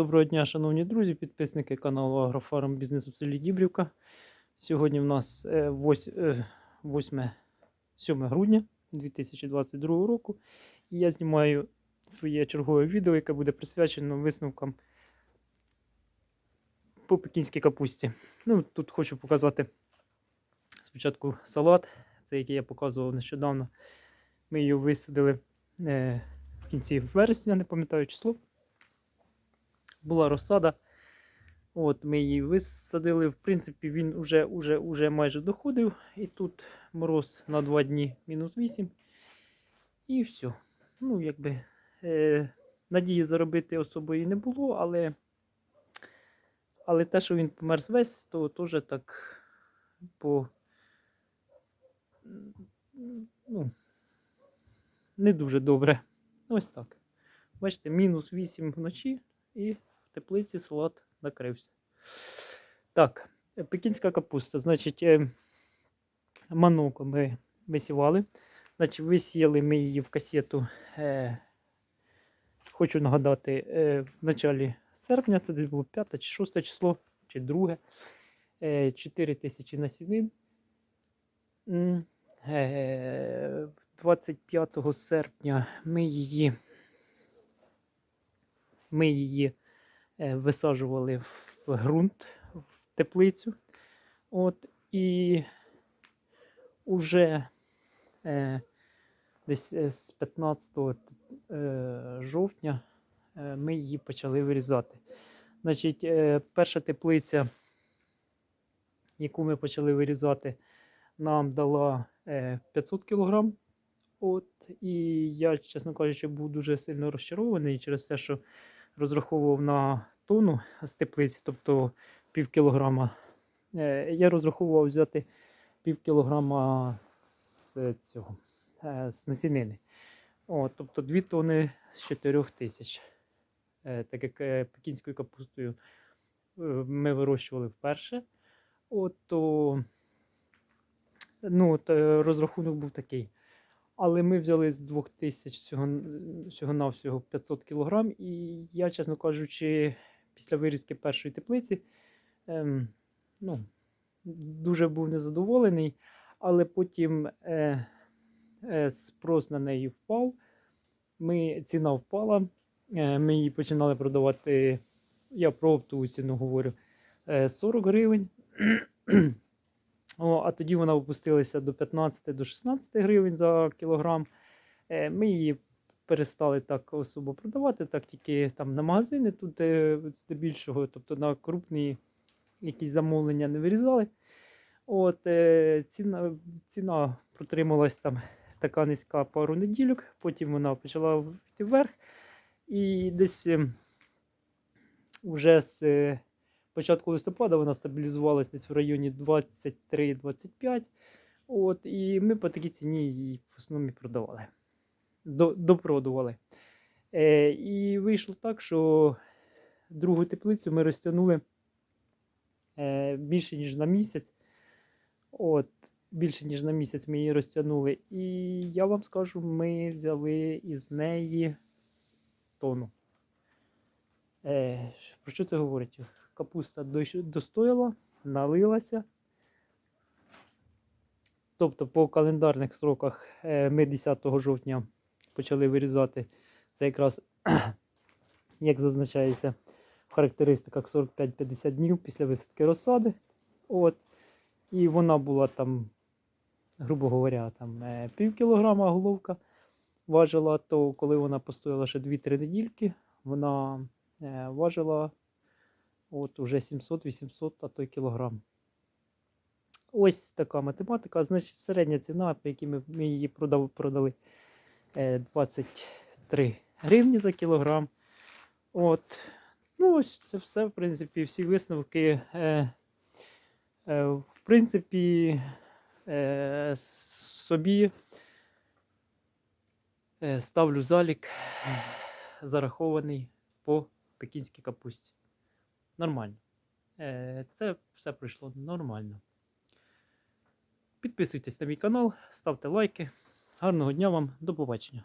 Доброго дня, шановні друзі, підписники каналу Агрофарм Бізнес у селі Дібрівка. Сьогодні в нас е, вось- е, 8, 7 грудня 2022 року. І я знімаю своє чергове відео, яке буде присвячено висновкам по пекінській капусті. Ну, тут хочу показати спочатку салат, це який я показував нещодавно. Ми його висадили е, в кінці вересня, не пам'ятаю число була розсада. От, ми її висадили. В принципі, він уже, уже, уже майже доходив. І тут мороз на 2 дні мінус 8. І все. Ну, якби е, надії заробити особої не було, але, але те, що він померз весь, то теж так по. Ну, не дуже добре. Ось так. Бачите, мінус 8 вночі і теплиці салат накрився. Так, е, пекінська капуста. Значить, е, маноко ми висівали. Значить, висіяли ми її в касету. Е, хочу нагадати, в началі серпня, це десь було 5 чи 6 число, чи 2. Е, 4 тисячі насінин. М, Е, 25 серпня ми її ми її висаджували в ґрунт, в теплицю. От, і уже е, десь е, з 15 е, жовтня е, ми її почали вирізати. Значить, е, перша теплиця, яку ми почали вирізати, нам дала е, 500 кг. От, і я, чесно кажучи, був дуже сильно розчарований через те, що розраховував на тонну з теплиці, тобто пів кілограма. Е, Я розраховував взяти пів кілограма з цього е, з насінини. От, тобто 2 тонни з 4 тисяч. Е, Так як пекінською капустою ми вирощували вперше. От, то ну, от, розрахунок був такий. Але ми взяли з 2000 всього, всього навсього 500 кг. І я, чесно кажучи, після вирізки першої теплиці ем, ну, дуже був незадоволений, але потім е, е, спрос на неї впав. Ми, ціна впала. Е, ми її починали продавати, я про оптову ціну говорю, е, 40 гривень. О, а тоді вона опустилася до 15 до 16 гривень за кілограм. Е, Ми її перестали так особо продавати, так тільки там на магазини тут е, здебільшого, тобто на крупні якісь замовлення не вирізали. От, е, ціна, ціна протрималась там така низька пару неділюк, потім вона почала йти вверх. І десь вже з е, початку листопада вона стабілізувалась десь в районі 23-25. От, і ми по такій ціні її в основному продавали. Допродували. Е, і вийшло так, що другу теплицю ми розтягнули е, більше, ніж на місяць. От, більше, ніж на місяць ми її розтягнули. І я вам скажу, ми взяли із неї тонну. Е, про що це говорить? Капуста достояла, налилася. Тобто по календарних сроках е, ми 10 жовтня почали вирізати. Це якраз, як зазначається в характеристиках 45-50 днів після висадки розсади. От. І вона була там, грубо говоря, там е, пів кілограма головка важила, то коли вона постояла ще 2-3 недільки, вона е, важила от уже 700-800, а то й кілограм. Ось така математика. Значить, середня ціна, по якій ми, її продали е, 23 гривні за кілограм. От. Ну, ось це все, в принципі, всі висновки. Е, е, в принципі, е, собі е, ставлю залік е, зарахований по пекінській капусті. Нормально. Е, Це все пройшло нормально. Підписуйтесь на мій канал, ставте лайки. Гарного дня вам, до побачення.